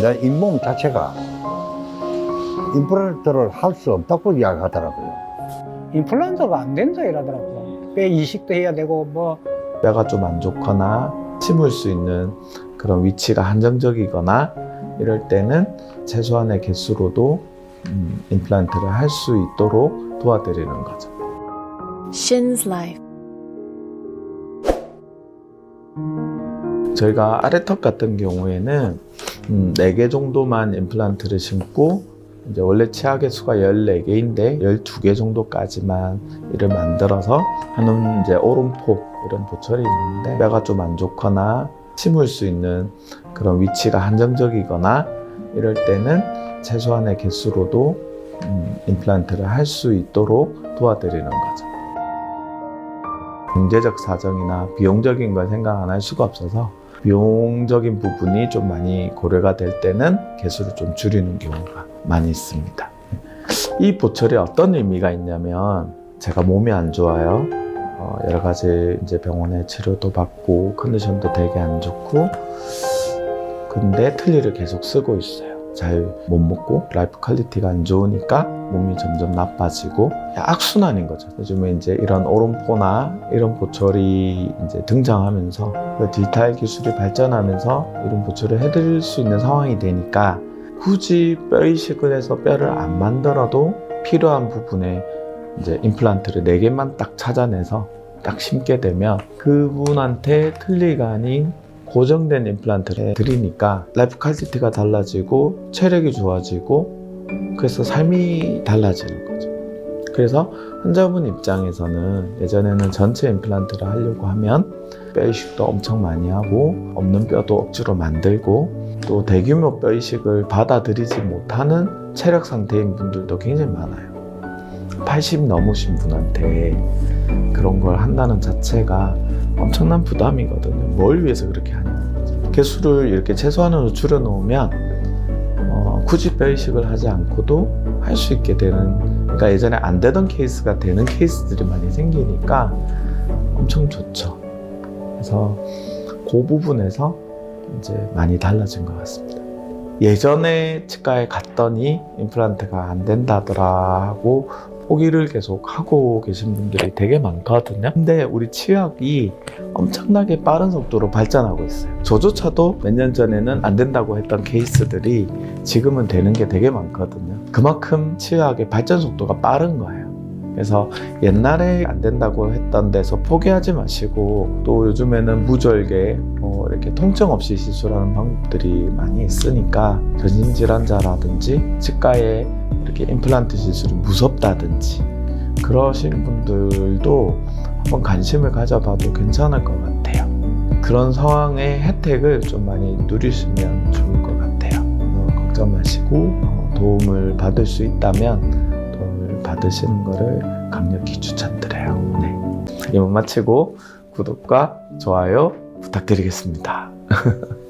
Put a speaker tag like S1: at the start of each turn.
S1: 내 잇몸 자체가 임플란트를 할 수 없다고 이야기하더라고요.
S2: 임플란트가 안 된다 이러더라고. 뼈 이식도 해야 되고 뭐
S3: 뼈가 좀 안 좋거나 심을 수 있는 그런 위치가 한정적이거나 이럴 때는 최소한의 개수로도 음, 임플란트를 할 수 있도록 도와드리는 거죠.
S4: Shin's Life.
S3: 저희가 아래턱 같은 경우에는 음, 4개 정도만 임플란트를 심고 이제 원래 치아 개수가 14개인데 12개 정도까지만 이를 만들어서 하는 이제 오름폭 이런 보철이 있는데 뼈가 좀 안 좋거나 심을 수 있는 그런 위치가 한정적이거나 이럴 때는 최소한의 개수로도 음, 임플란트를 할 수 있도록 도와드리는 거죠. 경제적 사정이나 비용적인 걸 생각 안 할 수가 없어서 비용적인 부분이 좀 많이 고려가 될 때는 개수를 좀 줄이는 경우가 많이 있습니다. 이 보철이 어떤 의미가 있냐면 제가 몸이 안 좋아요. 어, 여러 가지 이제 병원에 치료도 받고 컨디션도 되게 안 좋고 근데 틀니를 계속 쓰고 있어요. 잘 못 먹고 라이프 퀄리티가 안 좋으니까 몸이 점점 나빠지고 악순환인 거죠. 요즘에 이제 이런 오름포나 이런 보철이 이제 등장하면서 그 디지털 기술이 발전하면서 이런 보철을 해드릴 수 있는 상황이 되니까 굳이 뼈 이식을 해서 뼈를 안 만들어도 필요한 부분에 이제 임플란트를 4개만 딱 찾아내서 딱 심게 되면 그분한테 틀니가 아닌 고정된 임플란트를 드리니까 라이프 퀄리티가 달라지고 체력이 좋아지고 그래서 삶이 달라지는 거죠. 그래서 환자분 입장에서는 예전에는 전체 임플란트를 하려고 하면 뼈 이식도 엄청 많이 하고 없는 뼈도 억지로 만들고 또 대규모 뼈 이식을 받아들이지 못하는 체력 상태인 분들도 굉장히 많아요. 80 넘으신 분한테 그런 걸 한다는 자체가 엄청난 부담이거든요. 뭘 위해서 그렇게 거죠. 개수를 이렇게 최소한으로 줄여놓으면 어, 굳이 뼈 이식을 하지 않고도 할 수 있게 되는 그러니까 예전에 안 되던 케이스가 되는 케이스들이 많이 생기니까 엄청 좋죠. 그래서 그 부분에서 이제 많이 달라진 것 같습니다. 예전에 치과에 갔더니 임플란트가 안 된다더라 하고 포기를 계속 하고 계신 분들이 되게 많거든요. 근데 우리 치약이 엄청나게 빠른 속도로 발전하고 있어요. 저조차도 몇 년 전에는 안 된다고 했던 케이스들이 지금은 되는 게 되게 많거든요. 그만큼 치약의 발전 속도가 빠른 거예요. 그래서 옛날에 안 된다고 했던 데서 포기하지 마시고 또 요즘에는 무절개 뭐 이렇게 통증 없이 시술하는 방법들이 많이 있으니까 전신질환자라든지 치과에 이렇게 임플란트 시술이 무섭다든지 그러신 분들도 한번 관심을 가져봐도 괜찮을 것 같아요. 그런 상황의 혜택을 좀 많이 누리시면 좋을 것 같아요. 그래서 걱정 마시고 어, 도움을 받을 수 있다면 도움을 받으시는 것을 강력히 추천드려요. 네. 이만 마치고 구독과 좋아요 부탁드리겠습니다.